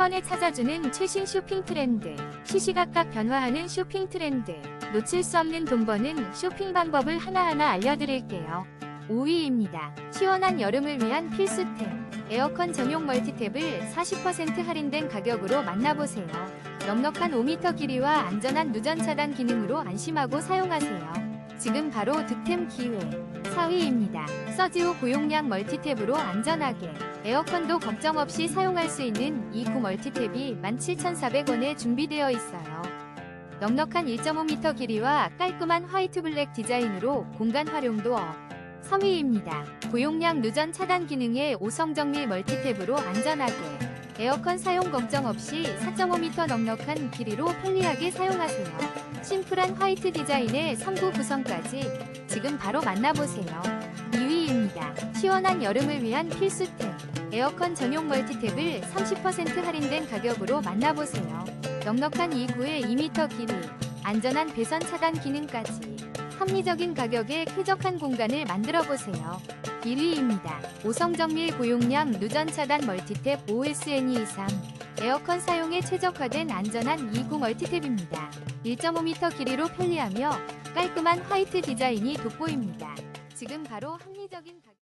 번에 찾아주는 최신 쇼핑 트렌드, 시시각각 변화하는 쇼핑 트렌드, 놓칠 수 없는 돈 버는 쇼핑 방법을 하나하나 알려드릴게요. 5위입니다. 시원한 여름을 위한 필수템. 에어컨 전용 멀티탭을 40% 할인된 가격으로 만나보세요. 넉넉한 5m 길이와 안전한 누전 차단 기능으로 안심하고 사용하세요. 지금 바로 득템 기회. 4위입니다. 서지오 고용량 멀티탭으로 안전하게 에어컨도 걱정 없이 사용할 수 있는 이구 멀티탭이 17,400원에 준비되어 있어요. 넉넉한 1.5m 길이와 깔끔한 화이트 블랙 디자인으로 공간 활용도 업. 3위입니다. 고용량 누전 차단 기능의 5성 정밀 멀티탭으로 안전하게 에어컨 사용 걱정 없이 4.5m 넉넉한 길이로 편리하게 사용하세요. 심플한 화이트 디자인의 3구 구성까지 지금 바로 만나보세요. 2위입니다. 시원한 여름을 위한 필수템. 에어컨 전용 멀티탭을 30% 할인된 가격으로 만나보세요. 넉넉한 2구에 2m 길이, 안전한 배선 차단 기능까지 합리적인 가격에 쾌적한 공간을 만들어 보세요. 1위입니다. 5성 정밀 고용량 누전 차단 멀티탭 OSN23 에어컨 사용에 최적화된 안전한 2구 멀티탭입니다. 1.5m 길이로 편리하며 깔끔한 화이트 디자인이 돋보입니다. 지금 바로 합리적인 가격